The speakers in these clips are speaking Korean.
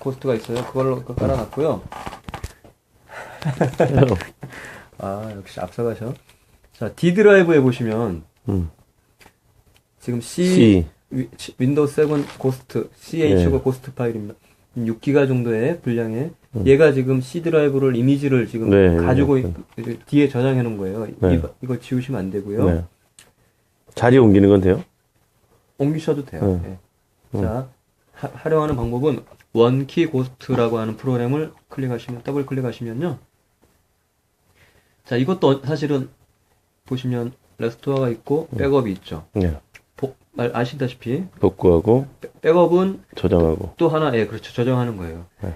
고스트가 있어요. 그걸로 그거 깔아놨고요. 아 역시 앞서가셔. 자 D 드라이브에 보시면 음. 지금 C, C. 윈도우 7 고스트 CH가 예. 고스트 파일입니다. 6기가 정도의 분량에 얘가 지금 C 드라이브를 이미지를 지금 음. 네, 가지고 네. 있- 뒤에 저장해 놓은 거예요. 네. 이거, 이걸 지우시면 안 되고요. 네. 자리 옮기는 건 돼요? 옮기셔도 돼요. 네. 예. 자, 하- 활용하는 방법은 원키 고스트라고 하는 프로그램을 클릭하시면 더블 클릭하시면요. 자, 이것도 어- 사실은 보시면 레스토어가 있고 백업이 있죠. 네. 보- 말 아시다시피 복구하고 백- 백업은 저장하고 또 하나 예, 그렇죠. 저장하는 거예요. 네.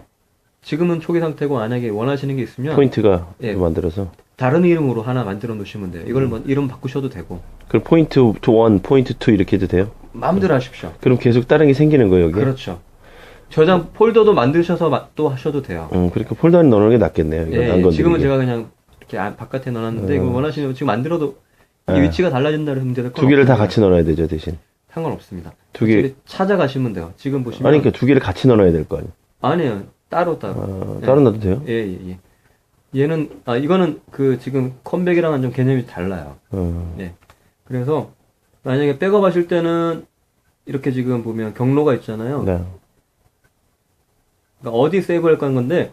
지금은 초기 상태고 만약에 원하시는 게 있으면 포인트가 예. 만들어서 다른 이름으로 하나 만들어 놓으시면 돼요. 이걸 뭐 이름 바꾸셔도 되고 그럼 포인트 투 1, 포인트 2 이렇게 해도 돼요? 마음대로 하십시오. 그럼 계속 다른 게 생기는 거예요, 여기? 그렇죠. 저장 폴더도 만드셔서 마- 또 하셔도 돼요. 음, 그렇게 폴더 안에 넣는 게 낫겠네요. 이거 예. 지금은 제가 그냥 이렇게 안- 바깥에 넣어놨는데 이거 음. 원하시면 지금 만들어도 이 예. 위치가 달라진다는 문제는 두 개를 다 같이 넣어야 되죠, 대신. 상관없습니다. 두 개, 찾아가시면 돼요. 지금 보시면 아니, 그러니까 두 개를 같이 넣어야 될 거 아니에요? 아니에요. 따로 따로. 아, 예. 따로 놔도 돼요? 예, 예, 예. 얘는 아 이거는 그 지금 컴백이랑은 좀 개념이 달라요. 어, 예. 그래서 만약에 백업 하실 때는 이렇게 지금 보면 경로가 있잖아요. 네. 그러니까 어디 세이브할 건 건데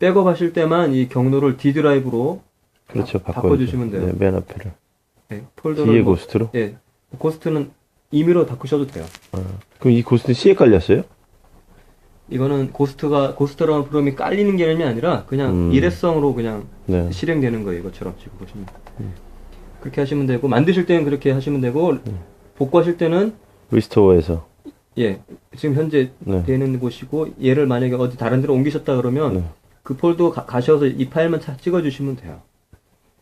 백업 하실 때만 이 경로를 D 드라이브로 그렇죠, 바- 바꿔 바꿔주시면 돼요. 네, 맨 앞에를. 예, 폴더를 뒤에 뭐- 고스트로? 예, 고스트는 임의로 바꾸셔도 돼요. 그럼 이 고스트는 C에 깔렸어요? 이거는 고스트가 고스트라는 프로그램이 깔리는 개념이 아니라 그냥 음. 일회성으로 그냥 네. 실행되는 거예요. 이것처럼 지금 보시면 그렇게 하시면 되고 만드실 때는 그렇게 하시면 되고 음. 복구하실 때는 리스토어에서. 예 지금 현재 네. 되는 곳이고 얘를 만약에 어디 다른 데로 옮기셨다 그러면 네. 그 폴더 가, 가셔서 이 파일만 차- 찍어주시면 돼요.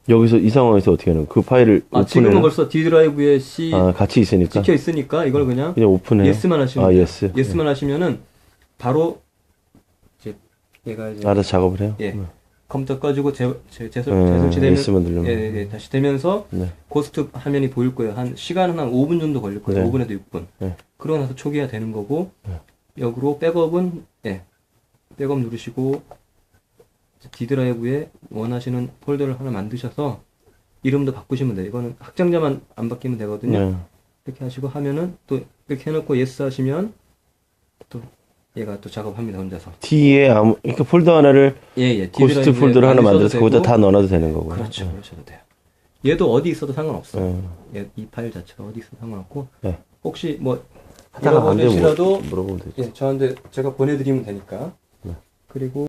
여기서 이 상황에서 어떻게 하는 거예요? 그 파일을 아, 지금은? 벌써 D 드라이브에 C 아, 같이 있으니까. 찍혀 있으니까 이걸 그냥 그냥 오픈해요. 예스만 하시면 아. 예스. 예스만 하시면은 바로 이제 얘가 이제 알아서 작업을 해요? 예. 네. 컴퓨터 꺼지고 재, 재, 재설, 음, 재설치되면 누르면. 예, 예, 다시 되면서 네. 고스트 화면이 보일 거예요. 한 시간은 한 5분 정도 걸릴 거예요. 네. 5분에서 6분. 네. 그러고 나서 초기화 되는 거고 네. 역으로 백업은 예. 백업 누르시고 D 드라이브에 원하시는 폴더를 하나 만드셔서 이름도 바꾸시면 돼요. 이거는 확정자만 안 바뀌면 되거든요. 네. 이렇게 하시고 하면은 또 이렇게 해놓고 예스 하시면 또 얘가 또 작업합니다 혼자서. D에 아무, 그러니까 폴더 하나를 예, 예. 고스트 폴더를 하나 만들어서 거기다 다 넣어놔도 되는 거고. 그렇죠. 그러셔도 돼요. 얘도 어디 있어도 상관없어요. 네. 얘, 이 파일 자체가 어디 있어도 상관없고 네. 혹시 뭐 하다가 안 되면 뭐 물어보면 되죠. 예, 저한테 제가 보내드리면 되니까. 그리고